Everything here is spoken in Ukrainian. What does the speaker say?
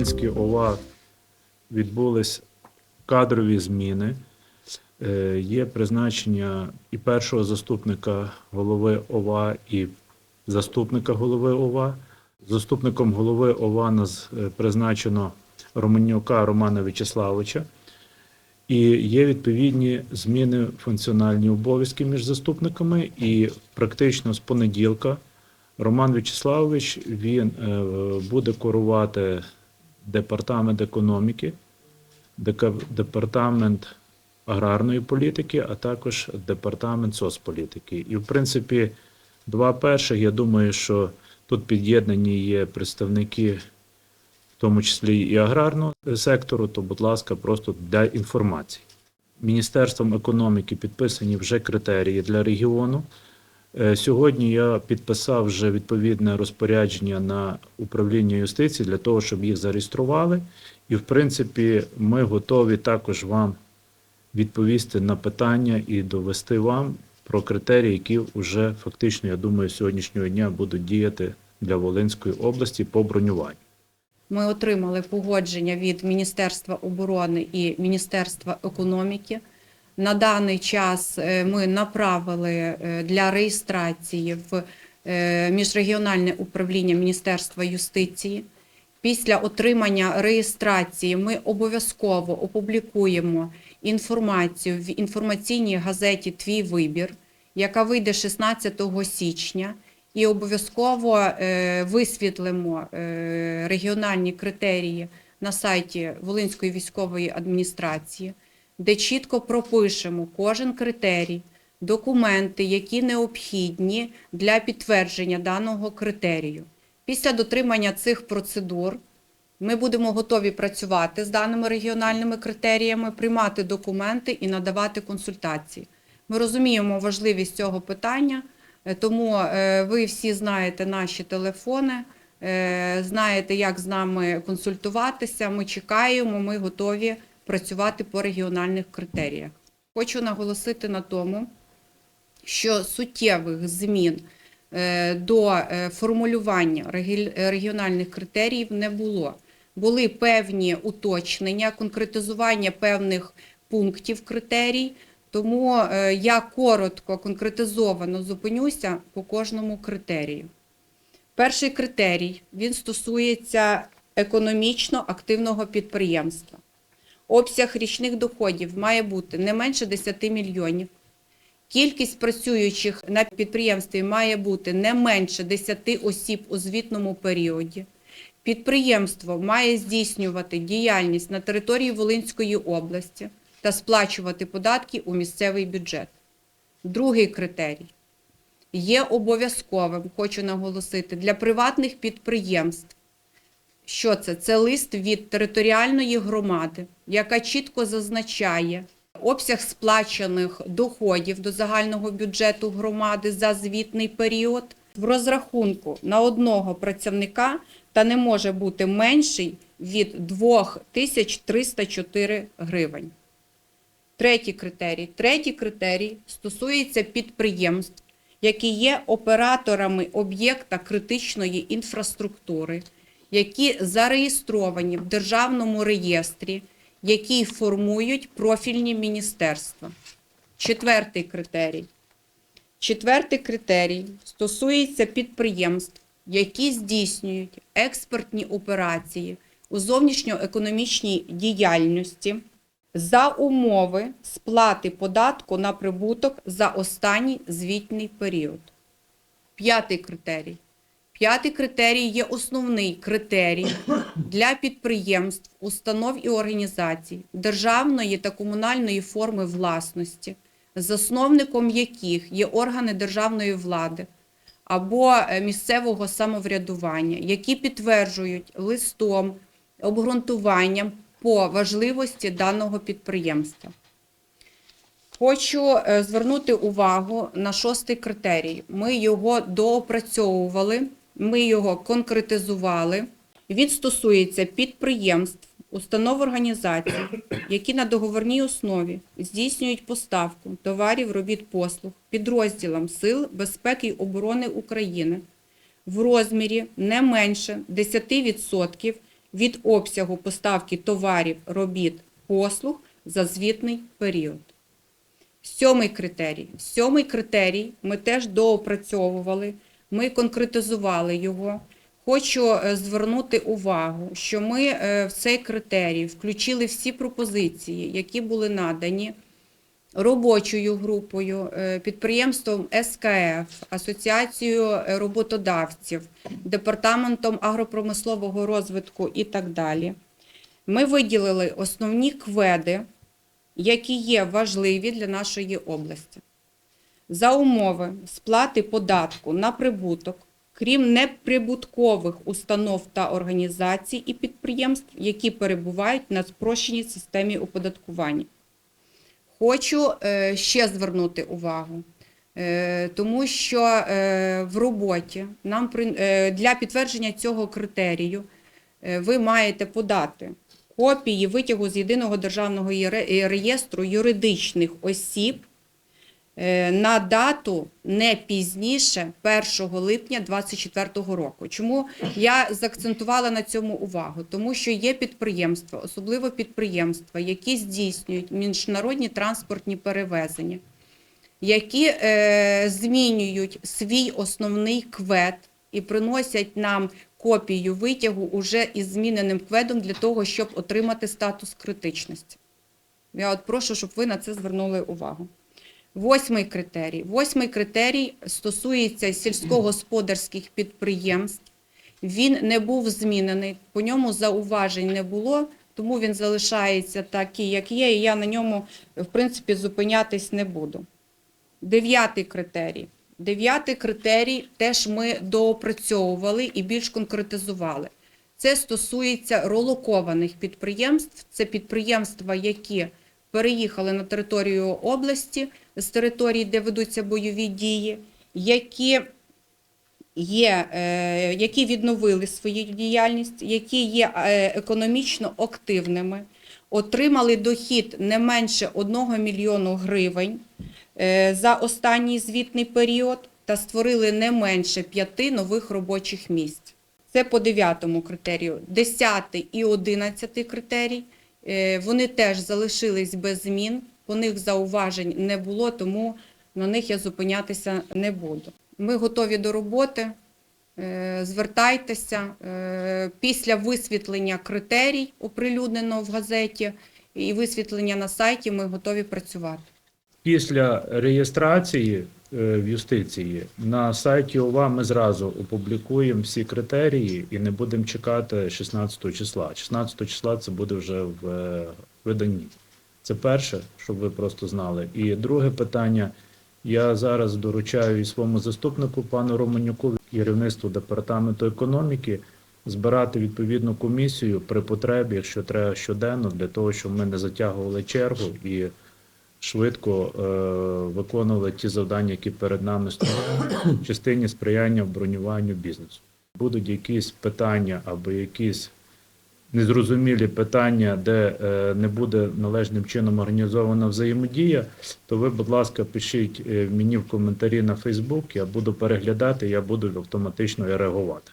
Волинській ОВА відбулись кадрові зміни. Е, Є призначення і першого заступника голови ОВА, і заступника голови ОВА. Заступником голови ОВА нас е, призначено Романюка Романа В'ячеславовича. І є відповідні зміни функціональні обов'язки між заступниками. І практично з понеділка Роман В'ячеславович він е, буде керувати департамент економіки, департамент аграрної політики, а також департамент соцполітики. І, в принципі, два перших, я думаю, що тут під'єднані є представники, в тому числі і аграрного сектору, то, будь ласка, просто для інформації. Міністерством економіки підписані вже критерії для регіону. Е, Сьогодні я підписав вже відповідне розпорядження на управління юстиції для того, щоб їх зареєстрували. І, в принципі, ми готові також вам відповісти на питання і довести вам про критерії, які вже фактично, я думаю, сьогоднішнього дня будуть діяти для Волинської області по бронюванню. Ми отримали погодження від Міністерства оборони і Міністерства економіки. На даний час е, ми направили е, для реєстрації в е, міжрегіональне управління Міністерства юстиції. Після отримання реєстрації ми обов'язково опублікуємо інформацію в інформаційній газеті Твій вибір, яка вийде 16 січня, і обов'язково висвітлимо регіональні критерії на сайті Волинської військової адміністрації, де чітко пропишемо кожен критерій, документи, які необхідні для підтвердження даного критерію. Після дотримання цих процедур ми будемо готові працювати з даними регіональними критеріями, приймати документи і надавати консультації. Ми розуміємо важливість цього питання, е, тому е, ви всі знаєте наші телефони, е, знаєте, як з нами консультуватися. Ми чекаємо, ми готові працювати по регіональних критеріях. Хочу наголосити на тому, що суттєвих змін е, до е, формулювання регіональних критеріїв не було. Були певні уточнення, конкретизування певних пунктів критерій, тому е, я коротко, конкретизовано зупинюся по кожному критерію. Перший критерій він стосується економічно активного підприємства. Обсяг річних доходів має бути не менше 10 мільйонів. Кількість працюючих на підприємстві має бути не менше 10 осіб у звітному періоді. Підприємство має здійснювати діяльність на території Волинської області та сплачувати податки у місцевий бюджет. Другий критерій є обов'язковим, хочу наголосити, для приватних підприємств. Що це? Це лист від територіальної громади, яка чітко зазначає обсяг сплачених доходів до загального бюджету громади за звітний період в розрахунку на одного працівника та не може бути менший від 2304 гривень. Третій критерій. Третій критерій стосується підприємств, які є операторами об'єкта критичної інфраструктури, які зареєстровані в державному реєстрі, які формують профільні міністерства. Четвертий критерій. Четвертий критерій стосується підприємств, які здійснюють експортні операції у зовнішньоекономічній діяльності за умови сплати податку на прибуток за останній звітний період. П'ятий критерій. П'ятий критерій є основний критерій для підприємств, установ і організацій державної та комунальної форми власності, засновником яких є органи державної влади або е, місцевого самоврядування, які підтверджують листом, обґрунтуванням по важливості даного підприємства. Хочу е, звернути увагу на шостий критерій. Ми його доопрацьовували, ми його конкретизували. Він стосується підприємств, установ організацій, які на договорній основі здійснюють поставку товарів, робіт, послуг підрозділам Сил безпеки й оборони України в розмірі не менше 10% від обсягу поставки товарів, робіт, послуг за звітний період. Сьомий критерій. Сьомий критерій ми теж доопрацьовували, ми конкретизували його. Хочу е, звернути увагу, що ми е, в цей критерій включили всі пропозиції, які були надані робочою групою, е, підприємством СКФ, Асоціацією роботодавців, департаментом агропромислового розвитку і так далі. Ми виділили основні кведи, які є важливі для нашої області. За умови сплати податку на прибуток, крім неприбуткових установ та організацій і підприємств, які перебувають на спрощеній системі оподаткування. Хочу е, ще звернути увагу, е, тому що е, в роботі нам для підтвердження цього критерію ви маєте подати копії витягу з єдиного державного реєстру юридичних осіб на дату не пізніше 1 липня 2024 року. Чому я заакцентувала на цьому увагу? Тому що є підприємства, особливо підприємства, які здійснюють міжнародні транспортні перевезення, які е, змінюють свій основний квет і приносять нам копію витягу уже із зміненим кведом для того, щоб отримати статус критичності. Я от прошу, щоб ви на це звернули увагу. Восьмий критерій. Восьмий критерій стосується сільськогосподарських підприємств. Він не був змінений, по ньому зауважень не було, тому він залишається такий, як є, і я на ньому, в принципі, зупинятись не буду. Дев'ятий критерій. Дев'ятий критерій теж ми доопрацьовували і більш конкретизували. Це стосується релокованих підприємств. Це підприємства, які переїхали на територію області з території, де ведуться бойові дії, які є, е, які відновили свою діяльність, які є е, економічно активними, отримали дохід не менше 1 мільйону гривень е, за останній звітний період та створили не менше п'яти нових робочих місць. Це по дев'ятому критерію. Десятий і одинадцятий критерій. Е, Вони теж залишились без змін. По них зауважень не було, тому на них я зупинятися не буду. Ми готові до роботи. Е, Звертайтеся Е, після висвітлення критерій, оприлюдненого в газеті, і висвітлення на сайті. Ми готові працювати. Після реєстрації в юстиції на сайті ОВА ми зразу опублікуємо всі критерії і не будемо чекати 16 числа. 16 числа це буде вже в е, виданні. Це перше, щоб ви просто знали. І друге питання. Я зараз доручаю і своєму заступнику пану Романюку, керівництву департаменту економіки, збирати відповідну комісію при потребі, якщо треба щоденно, для того, щоб ми не затягували чергу і швидко е, виконували ті завдання, які перед нами стоять в частині сприяння бронюванню бізнесу. Будуть якісь питання або якісь незрозумілі питання, де е, не буде належним чином організована взаємодія, то ви, будь ласка, пишіть е, мені в коментарі на Фейсбук, я буду переглядати, я буду автоматично реагувати.